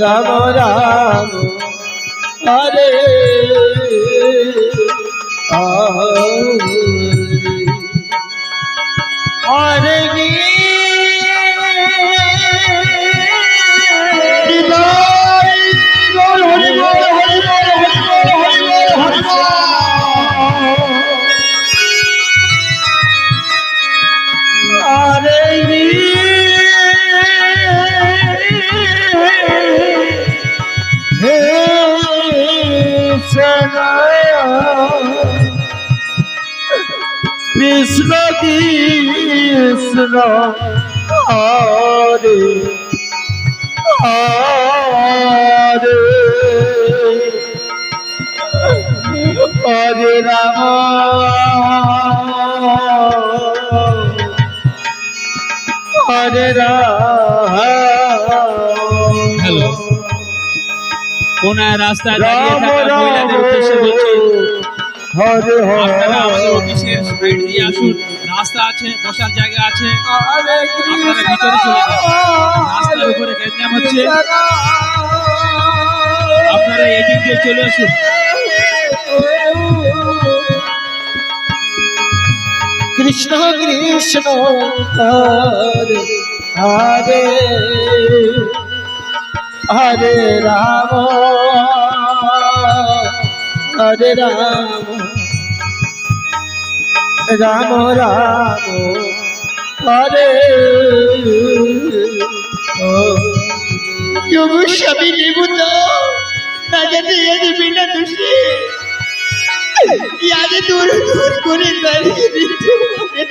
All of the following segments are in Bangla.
রাম রাম হরে হরে কৃষ্ণ কৃষ্ণ হরে হরে হরে রাম। হরে রাম। Hello. কোনায় রাস্তায় দাঁড়িয়ে থাকা মহিলাদের উদ্দেশ্যে বলছি হরে আপনারা আমাদের অফিসের সাইড দিয়ে আসুন। রাস্তা আছে বসার জায়গা আছে। আপনারা ভিতরে চলে যান। রাস্তার উপরে গ্যাঞ্জাম হচ্ছে আপনারা এদিক দিয়ে চলে আসুন। কৃষ্ণ কৃষ্ণ হরে হরে হরে রাম হরে রাম। রাম রাম হরে প্রভু সবই দেবতা না জানে আজ বিনা দোষে। ইয়াদে দূর দূর করে দাঁড়িয়ে দিতে হবে।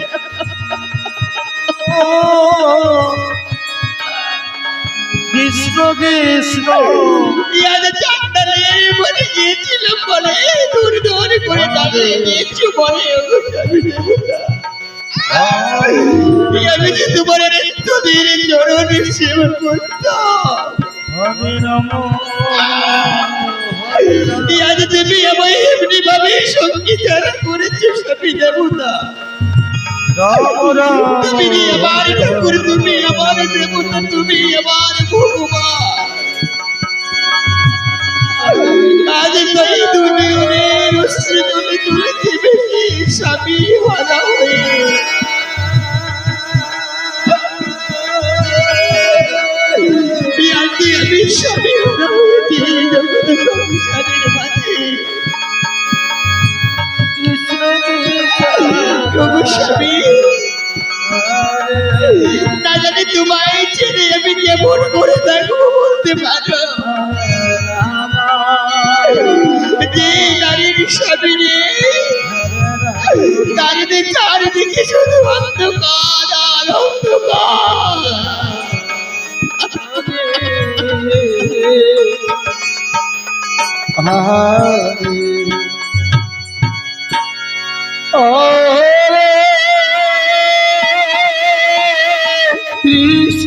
কৃষ্ণ কৃষ্ণ গিয়েছিলাম বলে দূর দূর করে দাঁড়িয়ে দিয়েছ বলে আমি যে তোমার নিত্যদিন চরণ সেবা করতাম তুমি আমায় এমনি ভাবে সঙ্গীতার করেছ স্বামী দেবতা। তুমি আমার ঠাকুর তুমি আমার দেবতা তুমি আমার ভগবান আজ তাই দুনিয়নের অশ্রু তুমি তুলেছি বেশি স্বামী স্বামী না জানি তোমায় ছেড়ে আমি কেমন করে থাকব বলতে পারো। যে নারীর নারীদের চারিদিকে শুধু অন্ধকার আর অন্ধকার।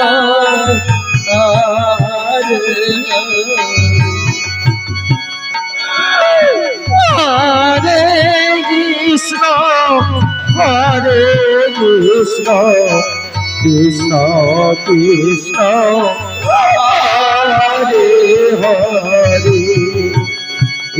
রাম হরে হরে কৃষ্ণ হরে কৃষ্ণ কৃষ্ণ কৃষ্ণ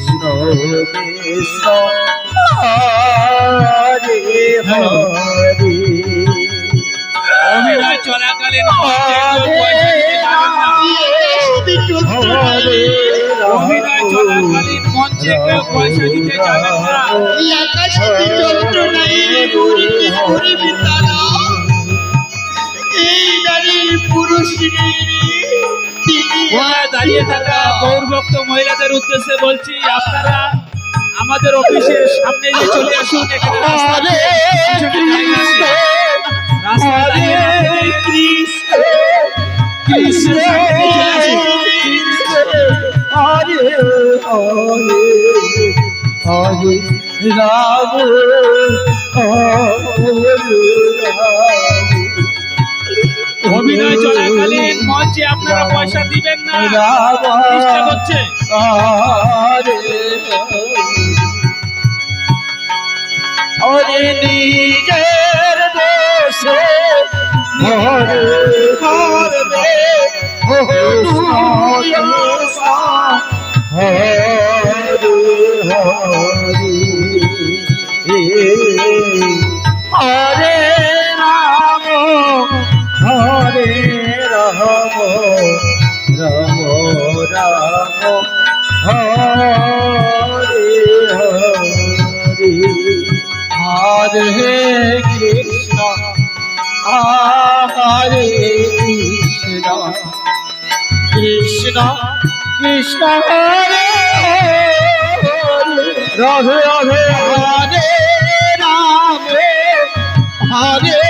কৃষ্ণ হরে হরে। অভিনয় চলাকালীন মঞ্চে কেউ পয়সা দিতে যাবেন না হরে। অভিনয় চলাকালীন মঞ্চে কেউ পয়সা দিতে যাবেন না। এই আকাশেতে যন্ত্রণায় ঘুরিতে ঘুরিবি তারা? এই নারীর পুরুষ দাঁড়িয়ে থাকা গৌরভক্ত মহিলাদের উদ্দেশ্যে বলছি আপনারা আমাদের অফিসের সামনে যে চলে আসুন এখানে দাঁড়িয়ে কৃষ্ণ। রাম। অভিনয় চলাকালীন মঞ্চে আপনারা পয়সা দিবেন না। চেষ্টা হরে কৃষ্ণ হরে রাধে রাধে হরে রাম হরে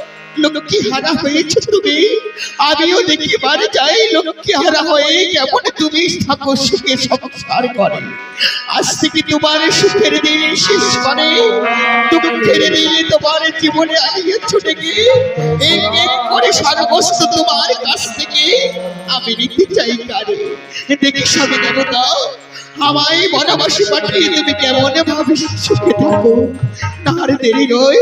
লক্ষ্মী হারা হয়েছে তুমি। আমিও দেখিবার চাই লক্ষ্মী হারা হয়ে কেমন তুমি থাকো সুখে সংসার করে। আজ থেকে তোমার সুখের দিন শেষ করে। দুঃখের দিন তোমার জীবনে আনিয়ে ছুটে গিয়ে এক এক করে সর্বস্ত তোমার কাছ থেকে আমি নিতে চাই কারে। দেখি স্বামী দেবতা, আমায় বনবাসী পাঠিয়ে তুমি কেমন ভাবে সুখে থাকো। তার দেরি নয়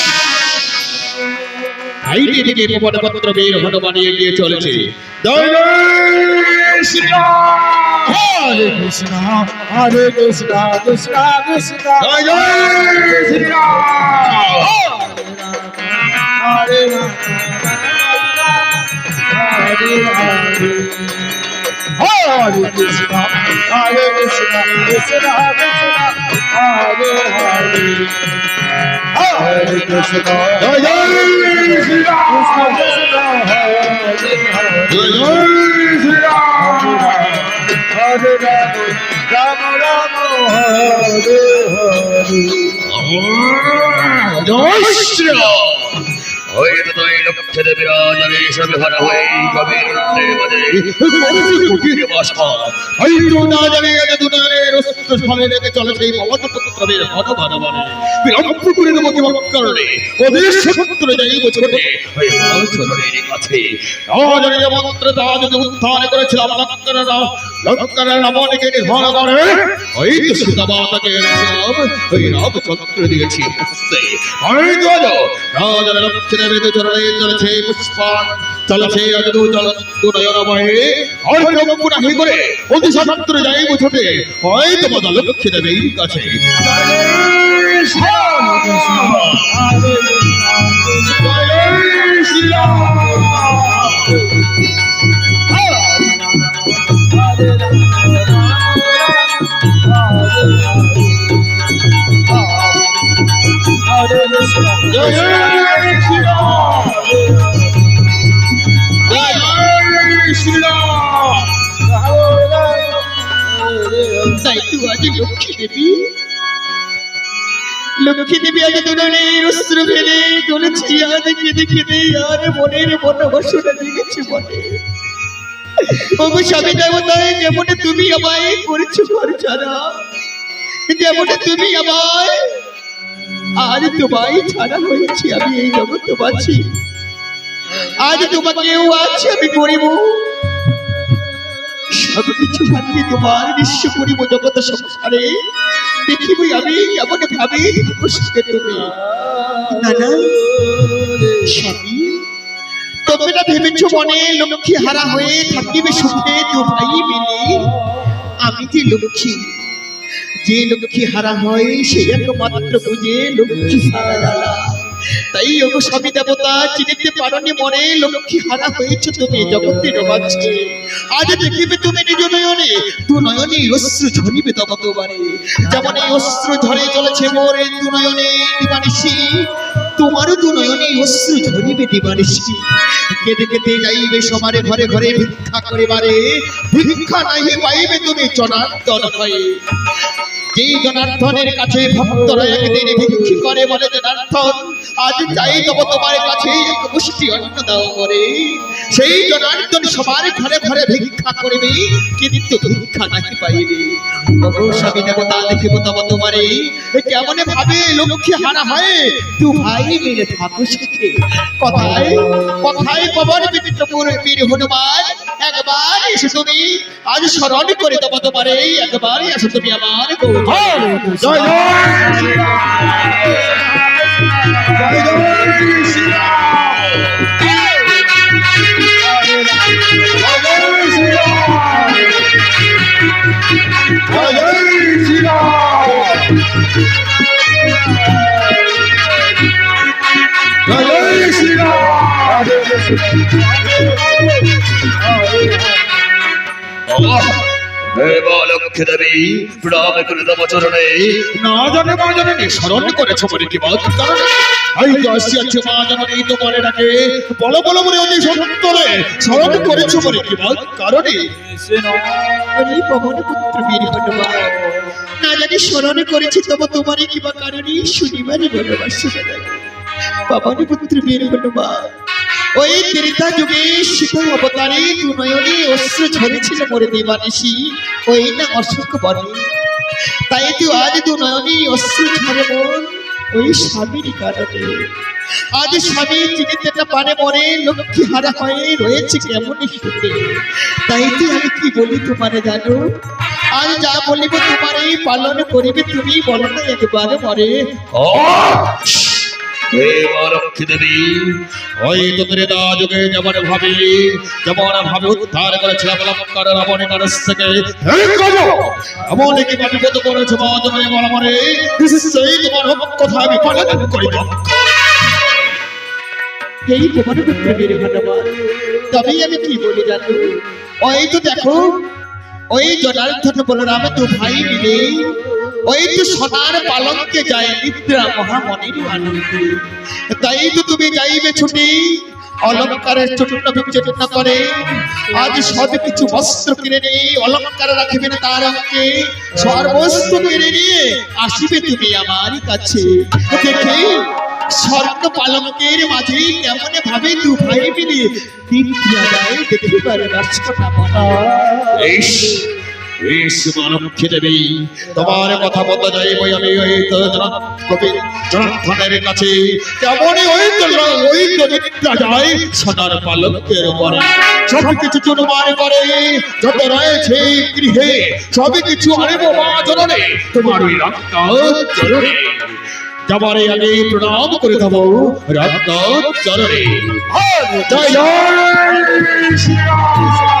হাইটে থেকে প্রমাণপত্র বের হলো বানিয়ে গিয়ে চলেছে। হরে কৃষ্ণ হরে কৃষ্ণ কৃষ্ণ কৃষ্ণ। জয় জয় শ্রীরাম রাম হরে হরে হরে কৃষ্ণ কৃষ্ণ কৃষ্ণ হরে হরে হরে কৃষ্ণ জয় জয় শ্রীরাম কৃষ্ণ কৃষ্ণ হরে হরে জয় জয় শ্রীরাম হরে রাম রাম রাম হরে হরে জয় শ্রীরাম হয়তো পুত্রের বিলম্ব করে দেবো কি কারণে ওদের সূত্র যাই ছোটে কাছে। রাজনীয় মন্ত্র তা যদি উত্থান করেছিলাম রাবণকে নির্ভর করে। ওই তো সীতামাতাকে এনেছিলাম ওই রামচন্দ্র দিয়েছি। হস্তে চলেছে পুষ্পান চলো সেই আজ দু চল দু নয়ন বহে আর চক্ষু রাখি করে অতি সত্তর যাই বুঝতে হয় তোমার লক্ষ্মী দেবীর কাছে লক্ষ্মী দেবী লক্ষ্মী দেবী আজ দুজনের অস্ত্র ফেলে চলেছি আজ কেঁদে আর মনের বনবাসনা জেগেছে মনে ওগো স্বামী দেবতায় যেমন তুমি আমায় করেছ ঘর ছাড়া যেমন তুমি আমায় আজ তোমায় ছাড়া হয়েছি, আমি এই জগৎ বাঁচি আজ তোমাকেও আছে, আমি করিব। সবকিছু ভাবিয়ে তোমার করিব জগৎ সংসারে। দেখিবই আমি ভাবে খুশিতে তুমি। না না স্বামী, তোমরা ভেবেছো মনে লক্ষ্মী হারা হয়ে থাকিবে সুখে দু ভাই মিলে। আমি যে লক্ষ্মী যে লক্ষ্মী হারা হয়, সে একমাত্র বুঝে লক্ষ্মী সারা তাই ওগো স্বামী দেবতা, চিনিতে পারনি মনে, লক্ষ্মী হারা হয়েছে তুমি জগতের মাঝে। আজ দেখিবে তুমি নিজ নয়নে তু নয়নে অশ্রু ঝরিবে তব তোমারে। যেমন এই অশ্রু ঝরে চলেছে মোর দু নয়নে দিবানিসি তোমারও দু নয়নে অশ্রু ঝরিবে দিবানিসি কেটে কেটে যাইবে সমারে ঘরে ঘরে ভিক্ষা করে বারে ভিক্ষা নাহি পাইবে তুমি জনার্দন হয়ে। যেই জনার্দনের কাছে ভক্তরা একদিন ভিক্ষি করে বলে, জনার্দন, আজ চাই তব তোমার কাছে মুষ্টি অন্ন দাও করে সেই জনার্দন সবার ঘরে ঘরে ভিক্ষা করবে, কিন্তু ভিক্ষা নাকি পাইবে। কেমন ভাবে লক্ষ্মী হারা হয়। তু ভাই মিলে থাকো কথায় কথায় পবন বিচিত্রপুর বীর হনুমান, একবার এসে আজ স্মরণ করে তব তোমারে একবার এসে আমার গৌর জয় লক্ষ্মী দেবী প্রণাম করে দেব চরণে। না জানে মা জানে স্মরণ করেছ বলে কি বল? কারণে এই তো আসিয়াছে মা জানে তোমার ডাকে। বলো বলো বলে অতি সত্তরে স্মরণ করেছ বলে কি বল? কারণে। আমি পবন পুত্র বীর হনুমান না জানি স্মরণ করেছি তবে তোমারই কিবা কারণে শুনিবারই বনবাস পবন পুত্র বীর হনুমান ওই ত্রেতা যুগে শীতল অবতারে নয়নে অশ্রু ঝরেছিল মরে দেবানিসি ওই না অসুখ বনে। তাই তো আজ নয়নে অশ্রু ঝরে মন ওই স্বামীর কারণে। আজ স্বামী চিনিতে না পারে মরে লক্ষ্মী হারা হয়ে রয়েছে কেমন সুখে। তাই তো আমি কি বলি তোমারে জানো? আজ যা বলিব তোমারে পালন করিবে তুমি বলো না একবার মরে। হে মা লক্ষ্মী দেবী ওই তো ত্রেতা যুগে যেমন ভাবি যেমন ভাবে উদ্ধার করেছিলাম লঙ্কার রাবণের কাছ থেকে। এমন কি বিপদ করেছে মা জননী বল তোমার কথা আমি পালন করিব। এই তোমার পুত্র বীর তবেই আমি কি বলি জানো? ওই তো দেখো ওই জনার্দন বলরাম তো ভাই মিলে ওই তো সোনার পালঙ্কে যায় নিদ্রা মহামণির আনন্দে। তাই তো তুমি যাইবে ছুটি, অলঙ্কারের চটুট বিচটুট করে, আজ সব কিছু বস্ত্র কিনে নিয়ে অলঙ্কার রাখিবে না তার অঙ্কে সর্বস্ব কিনে নিয়ে আসিবে তুমি আমার কাছে। দেখে, স্বর্ণ পালঙ্কের মাঝে কেমন ভাবে দু ভাই মিলে তৃপ্তিয়া যায় দেখিবার রাষ্ট্রটা লক্ষ্মী দেবী তোমার কথা মতো যাইব আমি ওই কবি কাছে তেমনই ওই ওই তো নিদ্রা যায় সদার পালকের উপরে সব কিছু চুরমার করে যত রয়েছে গৃহে সব কিছু আনিব মা জননে তোমার ওই রক্ত যাবার আগে প্রণাম করে দেব রত্ন চরণে জয় জয় জয়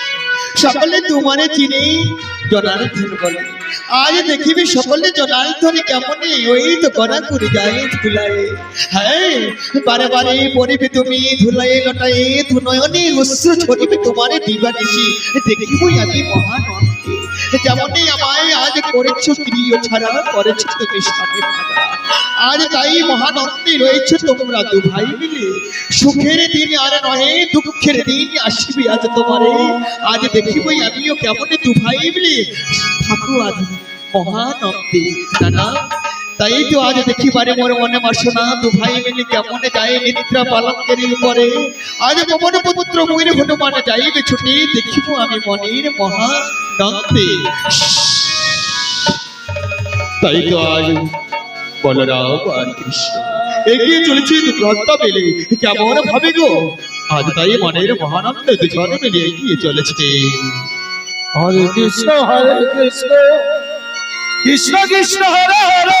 সকলে তোমারে চিনি জনার্থন বলে আজ দেখিবি সকলে জনার্থন কেমন, ওই তো করা করে যায় ধুলাই। হ্যাঁ বারে বারে পড়িবে তুমি ধুলাই লটাই ধুনয়নে উৎস ছড়িবে তোমারে দিবানিসি দেখিবই আমি মহানন্দে। যেমনই আমায় আজ করেছ প্রিয় ছাড়া, করেছ তুমি আজ তাই মহানন্দে রয়েছে তোমরা দু ভাই মিলে। সুখের দিন আর নহে, দুঃখের দিন আসবে আজ তোমারে। আজ দেখিবই আমিও কেমন দু ভাই মিলে। থাকো আজ মহানন্দে। নানা তাই তো আজ দেখিবারে মোর মনে বাসনা। দু ভাই মিলে কেমন যায় নিদ্রা পালকের উপরে আজ পবন পুত্র ময়ূর হনুমান যাইবে ছুটি দেখিব আমি মনের মহানন্দে তাই তো আজ বলরাম আর কৃষ্ণ এগিয়ে চলেছে দুর্ঘটনা পেলে কেমন ভাবে গো? আজ তাই মনের মহানন্দ দুজনে মিলে এগিয়ে চলেছে। হরে কৃষ্ণ হরে কৃষ্ণ। কৃষ্ণ কৃষ্ণ হরে হরে।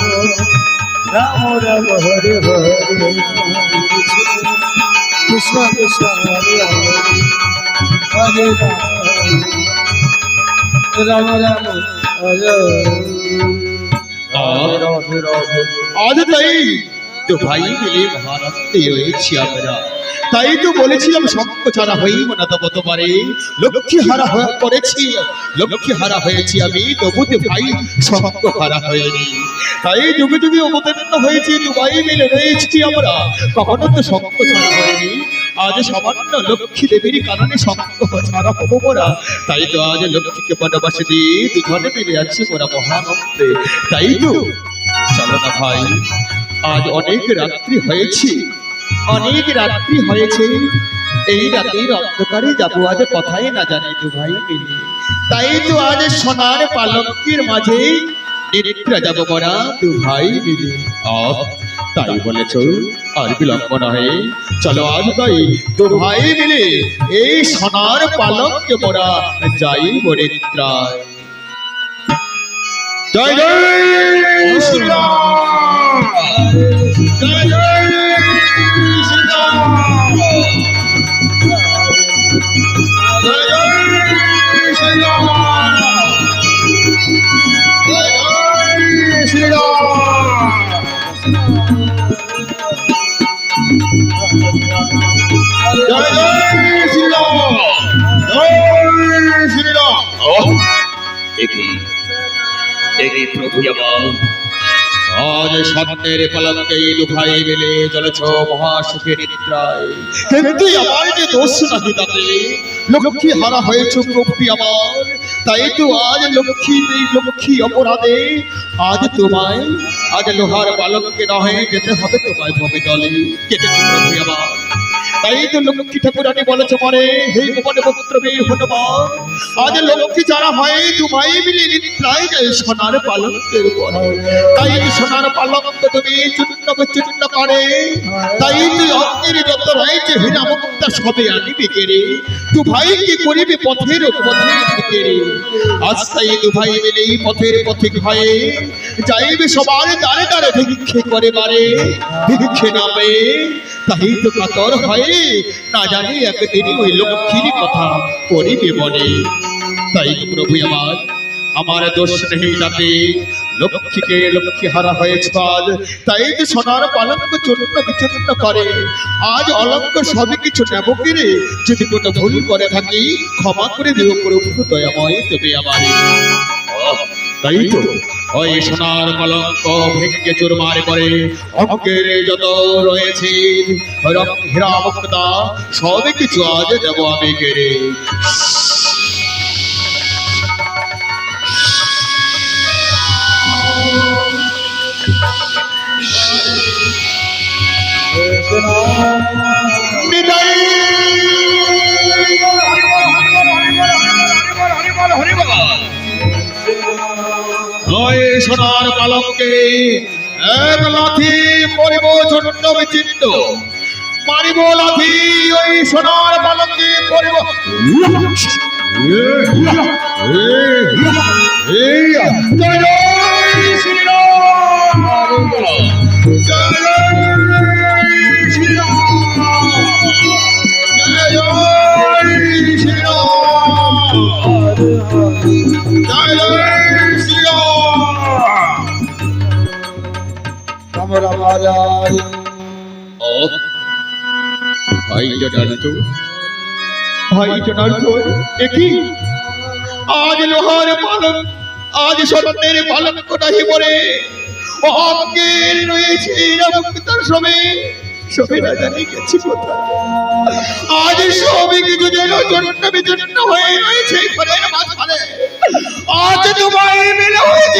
রাম রাম হরে হরে কৃষ্ণ কৃষ্ণ হরে হরে হরে রাম রাম রাম হরে আর রাধে রাধে আজ তাই তো ভাই মিলে মহানন্দে রয়েছি আমরা। তাই তো বলেছিলাম শঙ্খ ছাড়া হইব না তব তোমারে। লক্ষ্মী হারা হয়ে পড়েছি লক্ষ্মী হারা হয়েছি আমি, তবুতে ভাই শঙ্খ হারা হয়নি। তাই যুগে যুগে অবতীর্ণ হয়েছি দু ভাই মিলে রয়েছি আমরা। কখনো তো শঙ্খ ছাড়া হয়নি। আজ সামান্য লক্ষ্মী দেবীর কারণে শঙ্খ ছাড়া হব মোরা তাই তো আজ লক্ষ্মীকে বনবাসে দিয়ে দুজনে মিলে আছি মোরা মহানন্দে তাই তো। চলো না ভাই। আজ অনেক রাত্রি হয়েছে। অনেক রাত্রি হয়েছে। এই রাতের অন্ধকারে যাব আজ কথাই না জানি দু ভাই মিলে। তাই তো আজ সোনার পালঙ্কের মাঝে নিদ্রা যাব মোরা দু ভাই মিলে। আহ তাই বলেছ আর বিলম্ব নহে। চলো আজ তাই দু ভাই মিলে এই সোনার পালককে মোরা যাই বরিত্রায় জয় জয় শ্রীরাম। জয় জয় শ্রীরাম। জয় জয় শ্রীরাম। জয় জয় শ্রীরাম জয় জয় শ্রীরাম জয় শ্রীরাম একে একে প্রভু আমার আজ সত্যের পালককে লুভাই মিলে চলেছ মহাসুখে নিদ্রায়। কিন্তু আমার যে দোষ নাকি তাতে লক্ষ্মী হারা হয়েছ প্রভু আমার। তাই তো আজ লক্ষ্মী লক্ষ্মী অপরাধে। আজ তোমায়, আজ লোহার বালককে নহে, যেতে হবে তোমায় ভবে কেটে প্রভু আমার। তাই তো লক্ষ্মী ঠাকুরানি বলেছে পরে হে গোপন পুত্র বে হনুমান আজ লক্ষ্মী যারা হয় তোমায় মিলে নিদ্রায় যায় সোনার পালকের উপর তাই সোনার পালক তুমি চূর্ণ চূর্ণ করে তাই তুই অগ্নির যত রয়েছে হীরা মুক্তা সবে আনিবি কেরে তু ভাই কি করিবি পথের পথের দিকে রে আজ তাই দু ভাই মিলে পথের পথিক হয়ে যাইবে সবার দ্বারে দ্বারে ভিক্ষে করে বারে। ভিক্ষে না পেয়ে তাই তো কাতর হয়ে না জানি একদিনই ওই লক্ষ্মীর কথা করিবে বলে তাই প্রভু আমার আমার দোষ নেই তাতে। লক্ষ্মীকে লক্ষ্মী হারা হয়েছে আজ তাই তো সোনার পালঙ্ক চূর্ণ বিচূর্ণ করে। আজ অলঙ্ক সবই কিছু নেব কিরে? যদি কোনো ভুল করে থাকি, ক্ষমা করে দেব প্রভু, দয়াময় তুমি আমার। তাই তো। ওই সোনার কলঙ্ক ভেঙে চুরমার করে অঙ্কের যত রয়েছে হীরা মুক্তা, সবই কিছু আজ দেব আমি কেড়ে। বিদায়। ওই সোনার পালঙ্কে এক লাথি পরিব ছোট্ট বিচিত্র মারিব লাথি ওই সোনার পালঙ্কে পরিব। এই রাম রাম রাম ভাই জনার্দ ভাই আজ রয়েছে আজ সবে কিছু যেন তোমায় মিলে হয়েছে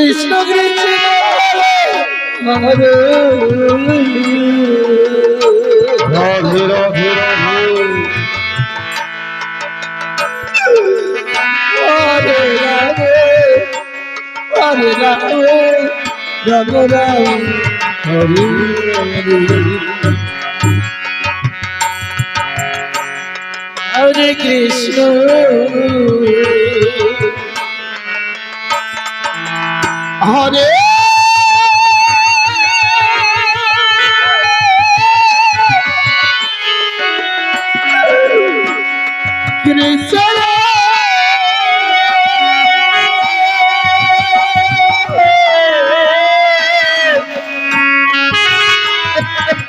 কৃষ্ণ কৃষ্ণ হরে রাধে রাধে রাধে রাধে রাধে রাধে রাম হরে হরে কৃষ্ণ হরে